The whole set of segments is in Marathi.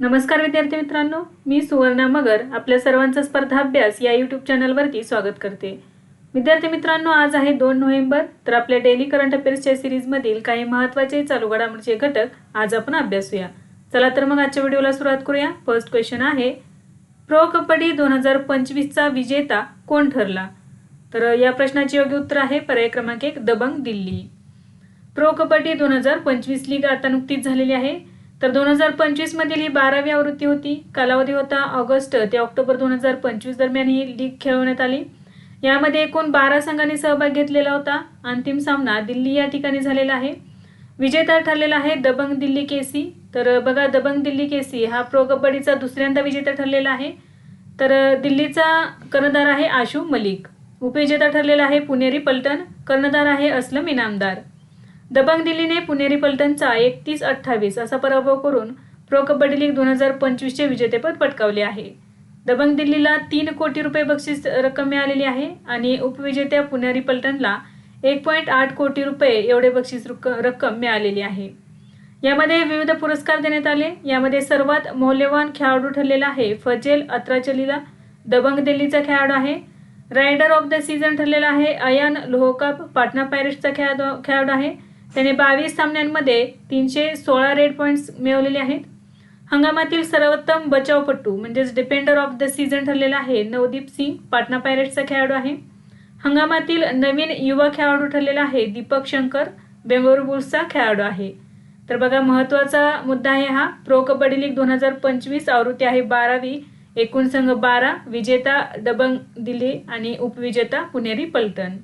नमस्कार विद्यार्थी मित्रांनो मी सुवर्णा मगर आपल्या सर्वांचा स्पर्धा अभ्यास या यूट्यूब चॅनलवरती स्वागत करते. विद्यार्थी मित्रांनो आज आहे दोन नोव्हेंबर तर आपल्या डेली करंट अफेअर्सच्या सिरीजमधील काही महत्त्वाचे चालू घडामोडीचे घटक आज आपण अभ्यासूया चला तर मग आजच्या व्हिडिओला सुरुवात करूया. फर्स्ट क्वेश्चन आहे प्रो कबड्डी दोन हजार पंचवीसचा विजेता कोण ठरला? तर या प्रश्नाचे योग्य उत्तर आहे पर्याय क्रमांक एक दबंग दिल्ली. प्रो कबड्डी दोन हजार पंचवीस लीग आता नुकतीच झालेली आहे. तर दोन हजार पंचवीसमधील ही बारावी आवृत्ती होती. कालावधी होता ऑगस्ट ते ऑक्टोबर दोन हजार पंचवीस दरम्यान ही लीग खेळवण्यात आली. यामध्ये एकूण बारा संघांनी सहभाग घेतलेला होता. अंतिम सामना दिल्ली या ठिकाणी झालेला आहे. विजेता ठरलेला आहे दबंग दिल्ली केसी. तर बघा दबंग दिल्ली केसी हा प्रो कबड्डीचा दुसऱ्यांदा विजेता ठरलेला आहे. तर दिल्लीचा कर्णधार आहे आशू मलिक. उपविजेता ठरलेला आहे पुणेरी पलटण. कर्णधार आहे असलम इनामदार. दबंग दिल्लीने पुणेरी पलटणचा एकतीस अठ्ठावीस असा पराभव करून प्रो कबड्डी लीग दोन हजार पंचवीसचे विजेतेपद पटकावले आहे. दबंग दिल्लीला तीन कोटी रुपये बक्षीस रक्कम मिळालेली आहे आणि उपविजेत्या पुणेरी पलटणला एक पॉईंट आठ कोटी रुपये एवढे बक्षीस रक्कम मिळालेली आहे. यामध्ये विविध पुरस्कार देण्यात आले. यामध्ये सर्वात मौल्यवान खेळाडू ठरलेला आहे फजेल अत्राचलीला दबंग दिल्लीचा खेळाडू आहे. रायडर ऑफ द सीझन ठरलेला आहे अयान लोहकाप पाटणा पायरेट्सचा खेळाडू खेळाडू आहे. त्याने बावीस सामन्यांमध्ये तीनशे सोळा रेड पॉईंट्स मिळवलेले आहेत. हंगामातील सर्वोत्तम बचावपटू म्हणजेच डिपेंडर ऑफ द सीझन ठरलेला आहे नवदीप सिंग पाटणा पायरेट्सचा खेळाडू आहे. हंगामातील नवीन युवा खेळाडू ठरलेला आहे दीपक शंकर बेंगळुरू बुल्सचा खेळाडू आहे. तर बघा महत्त्वाचा मुद्दा आहे हा. प्रो कबड्डी लीग दोन हजार पंचवीस आवृत्ती आहे बारावी. एकूण संघ बारा विजेता दबंग दिल्ली आणि उपविजेता पुणेरी पलटण.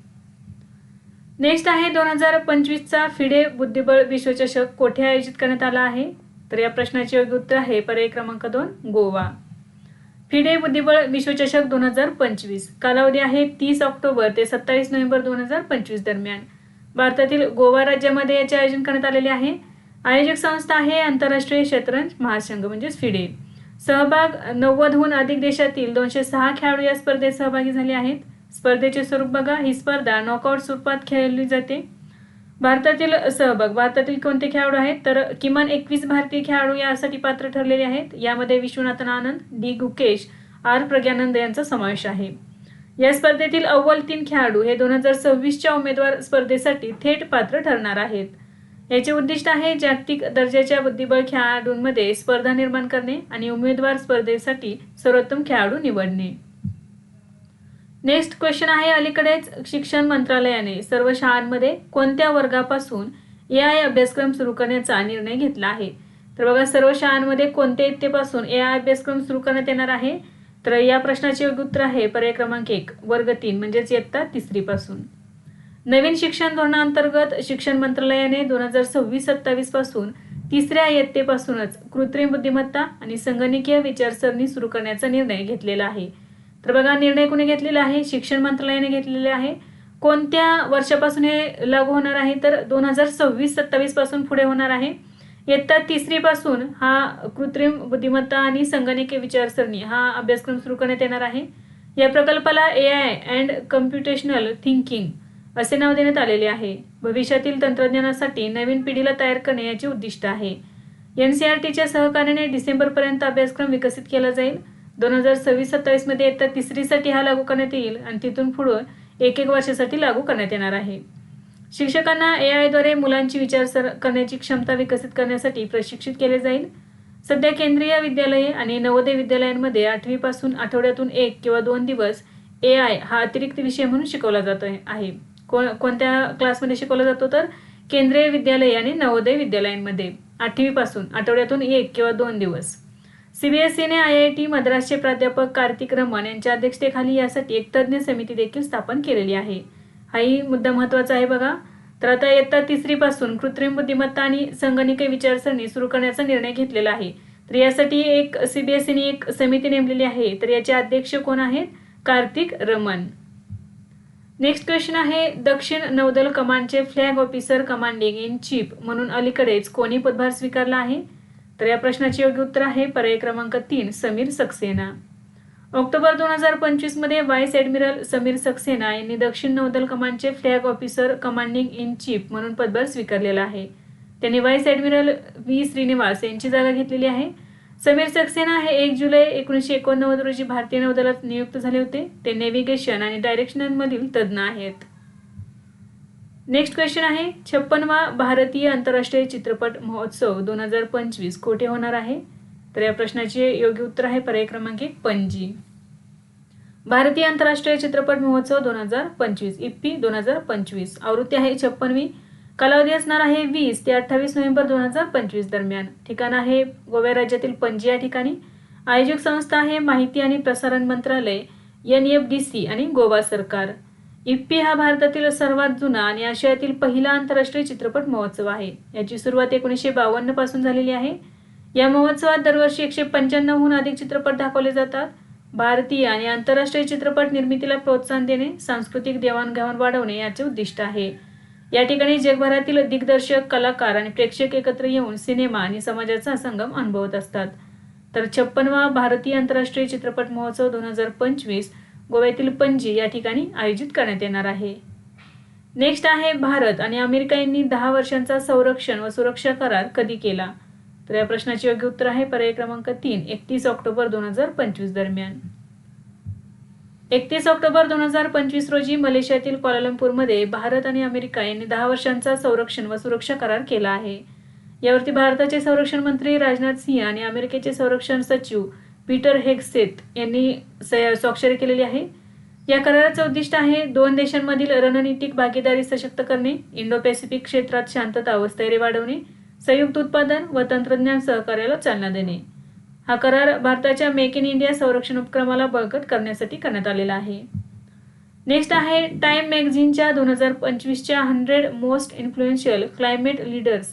नेक्स्ट आहे दोन हजार पंचवीसचा फिडे बुद्धिबळ विश्वचषक कोठे आयोजित करण्यात आला आहे? तर या प्रश्नाचे योग्य उत्तर आहे पर्याय क्रमांक दोन गोवा. फिडे बुद्धिबळ विश्वचषक दोन हजार पंचवीस. कालावधी आहे तीस ऑक्टोबर ते सत्तावीस नोव्हेंबर दोन हजार पंचवीस दरम्यान. भारतातील गोवा राज्यामध्ये याचे आयोजन करण्यात आलेले आहे. आयोजक संस्था आहे आंतरराष्ट्रीय शतरंज महासंघ म्हणजेच फिडे. सहभाग नव्वदहून अधिक देशातील दोनशे सहा खेळाडू या स्पर्धेत सहभागी झाले आहेत. स्पर्धेचे स्वरूप बघा. ही स्पर्धा नॉकआउट स्वरूपात खेळली जाते. भारतातील सहभाग भारतातील कोणते खेळाडू आहेत? तर किमान एकवीस भारतीय खेळाडू यासाठी पात्र ठरलेले आहेत. यामध्ये विश्वनाथन आनंद डी. गुकेश आर. प्रज्ञानंद यांचा समावेश आहे. या स्पर्धेतील अव्वल तीन खेळाडू हे दोन हजार सव्वीसच्या उमेदवार स्पर्धेसाठी थेट पात्र ठरणार आहेत. याचे उद्दिष्ट आहे जागतिक दर्जाच्या बुद्धिबळ खेळाडूंमध्ये स्पर्धा निर्माण करणे आणि उमेदवार स्पर्धेसाठी सर्वोत्तम खेळाडू निवडणे. नेक्स्ट क्वेश्चन आहे अलीकडेच शिक्षण मंत्रालयाने सर्व शाळांमध्ये कोणत्या वर्गापासून ए आय अभ्यासक्रम सुरू करण्याचा निर्णय घेतला आहे? तर बघा सर्व शाळांमध्ये कोणत्या इयत्तेपासून ए आय अभ्यासक्रम सुरू करण्यात येणार आहे? तर या प्रश्नाचे योग्य उत्तर आहे पर्याय क्रमांक एक वर्ग तीन म्हणजेच इयत्ता तिसरीपासून. नवीन शिक्षण धोरणाअंतर्गत शिक्षण मंत्रालयाने दोन हजार सव्वीस सत्तावीसपासून तिसऱ्या इयत्तेपासूनच कृत्रिम बुद्धिमत्ता आणि संगणकीय विचारसरणी सुरू करण्याचा निर्णय घेतलेला आहे. तर बघा निर्णय कुणी घेतलेला आहे? शिक्षण मंत्रालयाने घेतलेले आहे. कोणत्या वर्षापासून हे लागू होणार आहे? तर दोन हजार सव्वीस सत्तावीसपासून पुढे होणार आहे. इयत्ता तिसरीपासून हा कृत्रिम बुद्धिमत्ता आणि संगणकीय विचारसरणी हा अभ्यासक्रम सुरू करण्यात येणार आहे. या प्रकल्पाला A I and computational thinking असे नाव देण्यात आलेले आहे. भविष्यातील तंत्रज्ञानासाठी नवीन पिढीला तयार करणे याचे उद्दिष्ट आहे. एन सी आर टीच्या सहकार्याने डिसेंबरपर्यंत अभ्यासक्रम विकसित केला जाईल. दोन हजार सव्वीस सत्तावीसमध्ये इयत्ता तिसरीसाठी हा लागू करण्यात येईल आणि तिथून पुढे एक एक वर्षासाठी लागू करण्यात येणार आहे. शिक्षकांना ए आयद्वारे मुलांची विचार सर करण्याची क्षमता विकसित करण्यासाठी प्रशिक्षित केले जाईल. सध्या केंद्रीय विद्यालये आणि नवोदय विद्यालयांमध्ये आठवीपासून आठवड्यातून एक किंवा दोन दिवस ए आय हा अतिरिक्त विषय म्हणून शिकवला जातो आहे. कोण कोणत्या क्लासमध्ये शिकवला जातो तर केंद्रीय विद्यालय आणि नवोदय विद्यालयांमध्ये. आठवीपासून आठवड्यातून एक किंवा दोन दिवस. सीबीएसईने आय आय टी मद्रासचे प्राध्यापक कार्तिक रमण यांच्या अध्यक्षतेखाली यासाठी एक तज्ज्ञ समिती देखील स्थापन केलेली आहे. हाही मुद्दा महत्त्वाचा आहे बघा. तर आता इयत्ता तिसरीपासून कृत्रिम बुद्धिमत्ता आणि संगणकीय विचारसरणी सुरू करण्याचा निर्णय घेतलेला आहे. तर यासाठी एक सीबीएसईने एक समिती नेमलेली आहे. तर याचे अध्यक्ष कोण आहेत? कार्तिक रमन नेक्स्ट क्वेश्चन आहे दक्षिण नौदल कमांडचे flag officer commanding in chief म्हणून अलीकडेच कोणी पदभार स्वीकारला आहे? तर या प्रश्नाचे योग्य उत्तर आहे पर्याय क्रमांक तीन समीर सक्सेना. ऑक्टोबर दोन हजार पंचवीसमध्ये व्हाईस ॲडमिरल समीर सक्सेना यांनी दक्षिण नौदल कमांडचे flag officer commanding in chief म्हणून पदभार स्वीकारलेला आहे. त्यांनी व्हाईस ॲडमिरल व्ही. श्रीनिवास यांची जागा घेतलेली आहे. समीर सक्सेना हे एक जुलै एकोणीसशे एकोणनव्वद रोजी भारतीय नौदलात नियुक्त झाले होते. ते नेव्हिगेशन आणि डायरेक्शनमधील तज्ज्ञ आहेत. नेक्स्ट क्वेश्चन आहे छप्पनवा भारतीय आंतरराष्ट्रीय चित्रपट महोत्सव दोन हजार पंचवीस कोठे होणार आहे? तर या प्रश्नाचे योग्य उत्तर आहे पर्याय क्रमांक एक पणजी. भारतीय आंतरराष्ट्रीय चित्रपट महोत्सव दोन हजार पंचवीस इप्पी दोन हजार पंचवीस. आवृत्ती आहे छप्पनवी. कालावधी असणार आहे वीस ते अठ्ठावीस नोव्हेंबर दोन हजार पंचवीस दरम्यान. ठिकाण आहे गोव्या राज्यातील पणजी या ठिकाणी. आयोजक संस्था आहे माहिती आणि प्रसारण मंत्रालय एन एफ डी सी आणि गोवा सरकार. इफ्फी हा भारतातील सर्वात जुना आणि आशियातील पहिला आंतरराष्ट्रीय चित्रपट महोत्सव आहे. याची सुरुवात एकोणीसशे बावन्नपासून झालेली आहे. या महोत्सवात दरवर्षी एकशे पंच्याण्णवहून अधिक चित्रपट दाखवले जातात. भारतीय आणि आंतरराष्ट्रीय चित्रपट निर्मितीला प्रोत्साहन देणे सांस्कृतिक देवाणघेवाण वाढवणे याचे उद्दिष्ट आहे. या ठिकाणी जगभरातील दिग्दर्शक कलाकार आणि प्रेक्षक एकत्र येऊन सिनेमा आणि समाजाचा संगम अनुभवत असतात. तर छप्पनवा भारतीय आंतरराष्ट्रीय चित्रपट महोत्सव दोन हजार पंचवीस गोव्यातील पणजी या ठिकाणी आयोजित करण्यात येणार आहे. नेक्स्ट आहे भारत आणि अमेरिका यांनी दहा वर्षांचा संरक्षण व सुरक्षा करार कधी केला? तर या प्रश्नाचे योग्य उत्तर आहे पर्याय क्रमांक तीन एकतीस ऑक्टोबर दोन हजार पंचवीस दरम्यान. एकतीस ऑक्टोबर दोन हजार पंचवीस रोजी मलेशियातील क्वालालंपूरमध्ये भारत आणि अमेरिका यांनी दहा वर्षांचा संरक्षण व सुरक्षा करार केला आहे. यावरती भारताचे संरक्षण मंत्री राजनाथ सिंह आणि अमेरिकेचे संरक्षण सचिव पीटर हेगसेथ यांनी स- स्वाक्षरी केलेली आहे. या कराराचं उद्दिष्ट आहे दोन देशांमधील रणनीतिक भागीदारी सशक्त करणे इंडो पॅसिफिक क्षेत्रात शांतता व स्थैर्य वाढवणे संयुक्त उत्पादन व तंत्रज्ञान सहकार्याला चालना देणे. हा करार भारताच्या मेक इन इंडिया संरक्षण उपक्रमाला बळकट करण्यासाठी करण्यात आलेला आहे. नेक्स्ट आहे टाइम मॅगझिनच्या दोन हजार पंचवीसच्या hundred most influential climate leaders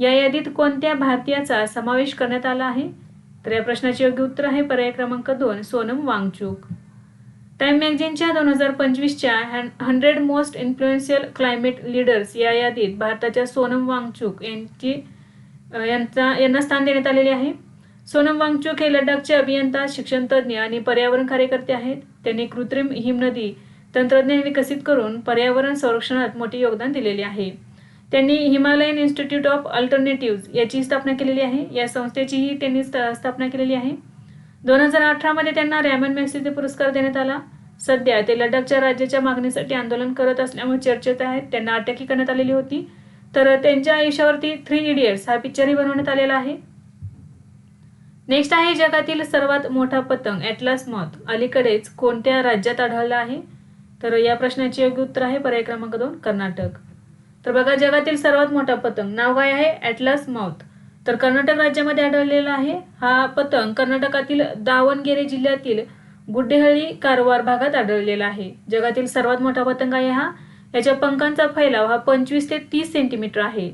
या यादीत कोणत्या भारतीयाचा समावेश करण्यात आला आहे? तर या प्रश्नाचे योग्य उत्तर आहे पर्याय क्रमांक दोन सोनम वांगचूक. टाइम मॅगझिनच्या दोन हजार पंचवीसच्या hundred most influential climate leaders या यादीत भारताच्या सोनम वांगचूक यांची यांचा यांना स्थान देण्यात आलेले आहे. सोनम वांगचूक हे लडाखचे अभियंता शिक्षणतज्ञ आणि पर्यावरण कार्यकर्ते आहेत. त्यांनी कृत्रिम हिमनदी तंत्रज्ञान विकसित करून पर्यावरण संरक्षणात मोठे योगदान दिलेले आहे. त्यांनी हिमालयन इन्स्टिट्यूट ऑफ अल्टरनेटिव्ह याची स्थापना केलेली आहे. या संस्थेचीही त्यांनी स्त- स्थापना केलेली आहे. दोन हजार अठरामध्ये त्यांना रॅमन मॅक्सिसे पुरस्कार देण्यात आला. सध्या ते लडाखच्या राज्याच्या मागणीसाठी आंदोलन करत असल्यामुळे चर्चेत आहेत. त्यांना अटकही करण्यात आलेली होती. तर त्यांच्या आयुष्यावरती थ्री इडियट्स हा पिक्चरही बनवण्यात आलेला आहे. नेक्स्ट आहे जगातील सर्वात मोठा पतंग ॲटलास मॉथ. अलीकडेच कोणत्या राज्यात आढळला आहे? तर या प्रश्नाचे योग्य उत्तर आहे पर्याय क्रमांक दोन कर्नाटक. तर बघा जगातील सर्वात मोठा पतंग नाव काय आहे? ॲटलास माउथ तर कर्नाटक राज्यामध्ये आढळलेला आहे हा पतंग कर्नाटकातील दावणगेरे जिल्ह्यातील गुड्डेहळी कारवार भागात आढळलेला आहे. जगातील सर्वात मोठा पतंग आहे हा. याच्या पंखांचा फैलाव हा पंचवीस ते तीस सेंटीमीटर आहे.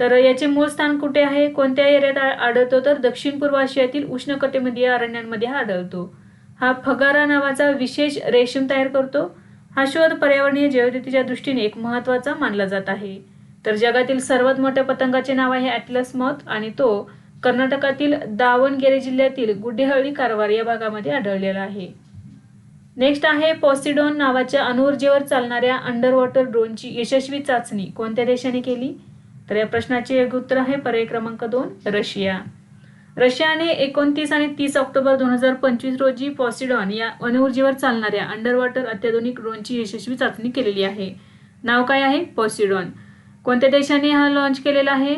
तर याचे मूळ स्थान कुठे आहे? कोणत्या एरियात आढळतो? तर दक्षिण पूर्व आशियातील उष्णकटिबंधीय अरण्यांमध्ये हा आढळतो. हा फगारा नावाचा विशेष रेशीम तयार करतो. हा शोध पर्यावरणीय जैवविविधतेच्या दृष्टीने एक महत्त्वाचा मानला जात आहे. तर जगातील सर्वात मोठ्या पतंगाचे नाव आहे ॲटलस मॉथ आणि तो कर्नाटकातील दावणगेरे जिल्ह्यातील गुड्डेहळ्ळी कारवार या भागामध्ये आढळलेला आहे. नेक्स्ट आहे पॉसिडॉन नावाच्या अणुऊर्जेवर चालणाऱ्या अंडर वॉटर ड्रोनची यशस्वी चाचणी. कोणत्या देशाने केली? तर या प्रश्नाचे एक उत्तर आहे पर्याय क्रमांक दोन रशिया. रशियाने एकोणतीस आणि तीस ऑक्टोबर दोन हजार पंचवीस रोजी पॉसिडॉन या अणुऊर्जेवर चालणाऱ्या अंडर वॉटर अत्याधुनिक ड्रोनची यशस्वी चाचणी केलेली आहे. नाव काय आहे? पॉसिडॉन. कोणत्या देशाने हा लॉन्च केलेला आहे?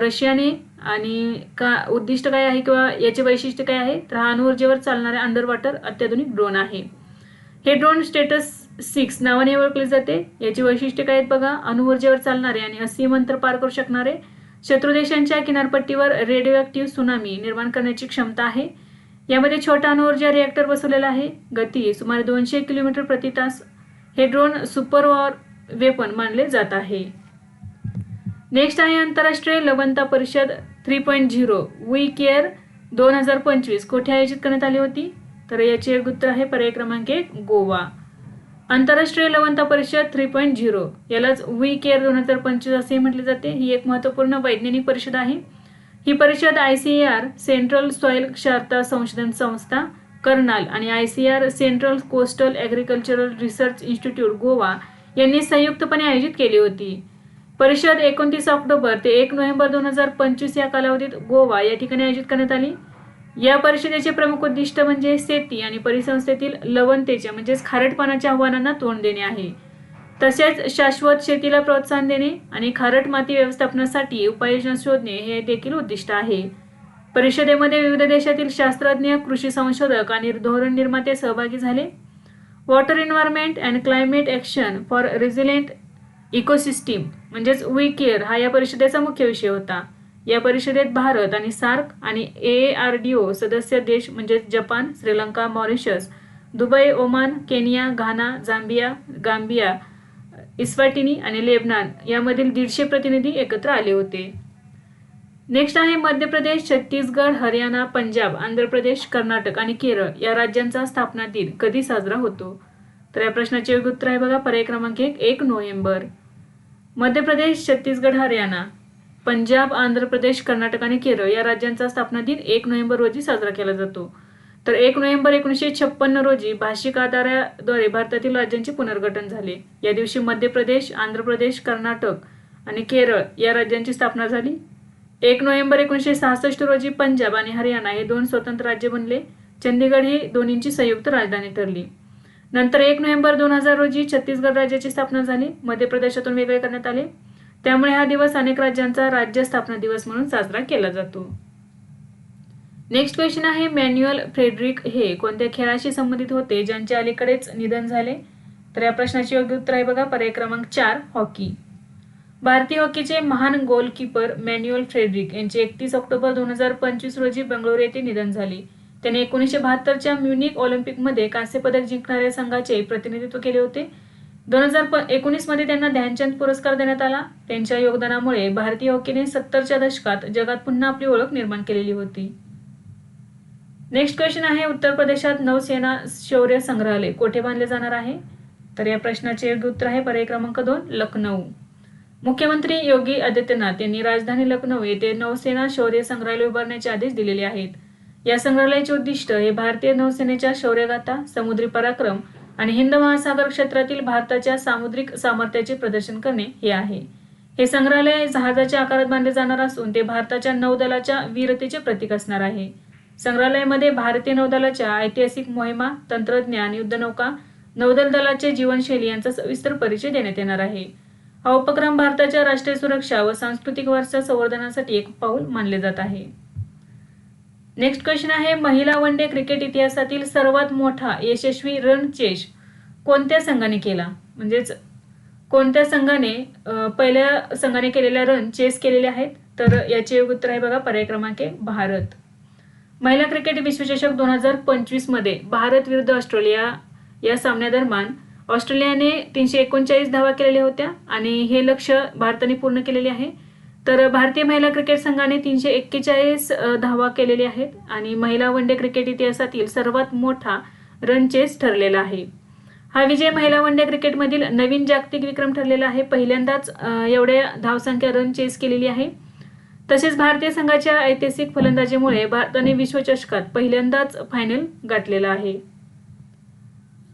रशियाने. आणि का उद्दिष्ट काय आहे किंवा याचे वैशिष्ट्य काय आहे? तर हा अणुऊर्जेवर चालणाऱ्या अंडर वॉटर अत्याधुनिक ड्रोन आहे. हे ड्रोन स्टेटस सिक्स नावाने ओळखले जाते. याची वैशिष्ट्य काय आहेत बघा? अणुऊर्जेवर चालणारे आणि असीम अंतर पार करू शकणारे. शत्रू देशांच्या किनारपट्टीवर रेडिओ ॲक्टिव्ह सुनामी निर्माण करण्याची क्षमता आहे. यामध्ये छोटा अणुऊर्जा रिॲक्टर बसवलेला आहे. गती सुमारे दोनशे किलोमीटर प्रति तास हे ड्रोन सुपर वॉर वेपन मानले जात आहे. नेक्स्ट आहे आंतरराष्ट्रीय लवंता परिषद three point zero we care दोन हजार पंचवीस कोठे आयोजित करण्यात आली होती? तर याचे उत्तर आहे पर्याय क्रमांक एक गोवा. आंतरराष्ट्रीय लवंता परिषद थ्री पॉईंट झिरो यालाच वी केअर दोन हजार पंचवीस असे म्हटले जाते. ही एक महत्त्वपूर्ण वैज्ञानिक परिषद आहे. ही परिषद I C R central soil क्षारता संशोधन संस्था कर्नाल आणि I C R central coastal agricultural research institute Goa यांनी संयुक्तपणे आयोजित केली होती. परिषद एकोणतीस ऑक्टोबर ते एक नोव्हेंबर दोन हजार पंचवीस या कालावधीत गोवा या ठिकाणी आयोजित करण्यात आली. या परिषदेचे प्रमुख उद्दिष्ट म्हणजे शेती आणि परिसंस्थेतील लवणतेच्या म्हणजेच खारटपणाच्या आव्हानांना तोंड देणे आहे. तसेच शाश्वत शेतीला प्रोत्साहन देणे आणि खारट माती व्यवस्थापनासाठी उपाययोजना शोधणे हे देखील उद्दिष्ट आहे. परिषदेमध्ये विविध देशातील शास्त्रज्ञ कृषी संशोधक आणि धोरण निर्माते सहभागी झाले. Water environment and climate action for resilient ecosystem म्हणजेच वी केअर हा या परिषदेचा मुख्य विषय होता. या परिषदेत भारत आणि सार्क आणि ए आर डी ओ सदस्य देश म्हणजेच Japan Sri Lanka Mauritius Dubai Oman Kenya Ghana Zambia Gambia Eswatini आणि लेबनान यामधील दीडशे प्रतिनिधी एकत्र आले होते. नेक्स्ट आहे मध्य प्रदेश छत्तीसगड हरियाणा पंजाब आंध्र प्रदेश कर्नाटक आणि केरळ या राज्यांचा स्थापना दिन कधी साजरा होतो? तर या प्रश्नाचे योग्य उत्तर आहे बघा. पर्याय क्रमांक एक एक नोव्हेंबर. मध्य प्रदेश छत्तीसगड हरियाणा. पंजाब आंध्र प्रदेश कर्नाटक आणि केरळ या राज्यांचा स्थापना दिन एक नोव्हेंबर रोजी साजरा केला जातो. तर एक नोव्हेंबर एकोणीसशे छप्पन्न रोजी भाषिक आधाराद्वारे भारतातील राज्यांचे पुनर्गठन झाले. या दिवशी मध्य प्रदेश आंध्र प्रदेश कर्नाटक आणि केरळ या राज्यांची स्थापना झाली. एक नोव्हेंबर एकोणीसशे सहासष्ट रोजी पंजाब आणि हरियाणा हे दोन स्वतंत्र राज्य बनले. चंदीगड ही दोन्हींची संयुक्त राजधानी ठरली. नंतर एक नोव्हेंबर दोन हजार रोजी छत्तीसगड राज्याची स्थापना झाली. मध्य प्रदेशातून वेगळे करण्यात आले. त्यामुळे हा दिवस अनेक राज्यांचा राज्य स्थापना दिवस म्हणून साजरा केला जातो. नेक्स्ट क्वेश्चन आहे मॅन्युअल फ्रेडरिक हे कोणत्या खेळाशी संबंधित होते? ज्यांचे अलीकडेच निधन झाले? तर या प्रश्नाचे योग्य उत्तर आहे बघा पर्याय क्रमांक चार हॉकी. भारतीय हॉकीचे महान गोलकीपर मॅन्युअल फ्रेडरिक यांचे एकतीस ऑक्टोबर दोन हजार पंचवीस रोजी बंगळुरू येथे निधन झाले. त्याने एकोणीसशे बहात्तरच्या म्युनिक ऑलिम्पिकमध्ये कांस्य पदक जिंकणाऱ्या संघाचे प्रतिनिधित्व केले होते. दोन हजार एकोणीसमध्ये त्यांना ध्यानचंद पुरस्कार देण्यात आला. त्यांच्या योगदानामुळे भारतीय हॉकीने सत्तरच्या दशकात जगात पुन्हा आपली ओळख निर्माण केलेली होती. नेक्स्ट क्वेश्चन आहे उत्तर प्रदेशात नौसेना शौर्य संग्रहालय कोठे बांधले जाणार आहे? तर या प्रश्नाचे योग्य उत्तर आहे पर्याय क्रमांक दोन लखनौ मुख्यमंत्री योगी आदित्यनाथ यांनी राजधानी लखनौ येथे नौसेना शौर्य संग्रहालय उभारण्याचे आदेश दिलेले आहेत. या संग्रहालयाचे उद्दिष्ट हे भारतीय नौसेनेच्या शौर्यगाथा समुद्री पराक्रम आणि हिंद महासागर क्षेत्रातील भारताच्या सामुद्रिक सामर्थ्याचे प्रदर्शन करणे हे आहे. हे संग्रहालय जहाजाच्या आकारात बांधले जाणार असून ते भारताच्या नौदलाच्या वीरतेचे प्रतीक असणार आहे. संग्रहालयामध्ये भारतीय नौदलाच्या ऐतिहासिक मोहिमा तंत्रज्ञान युद्धनौका नौदल दलाचे जीवनशैली यांचा सविस्तर परिचय देण्यात येणार आहे. हा उपक्रम भारताच्या राष्ट्रीय सुरक्षा व सांस्कृतिक वारसा संवर्धनासाठी एक पाऊल मानले जात आहे. नेक्स्ट क्वेश्चन आहे महिला वन डे क्रिकेट इतिहासातील सर्वात मोठा यशस्वी रन चेस कोणत्या संघाने केला? म्हणजेच कोणत्या संघाने पहिल्या संघाने केलेल्या रन चेस केलेले आहेत? तर याचे उत्तर आहे बघा पर्याय क्रमांक भारत. महिला क्रिकेट विश्वचषक दोन हजार पंचवीसमध्ये भारत विरुद्ध ऑस्ट्रेलिया या सामन्यादरम्यान ऑस्ट्रेलियाने तीनशे एकोणचाळीस धावा केलेल्या होत्या आणि हे लक्ष भारताने पूर्ण केलेले आहे. तर भारतीय महिला क्रिकेट संघाने तीनशे एक्केचाळीस धावा केलेल्या आहेत आणि महिला वन डे क्रिकेट इतिहासातील सर्वात मोठा रन चेस ठरलेला आहे. हा विजय महिला वन डे क्रिकेटमधील नवीन जागतिक विक्रम ठरलेला आहे. पहिल्यांदाच एवढ्या धावसंख्या रन चेस केलेली आहे. तसेच भारतीय संघाच्या ऐतिहासिक फलंदाजीमुळे भारताने विश्वचषकात पहिल्यांदाच फायनल गाठलेला आहे.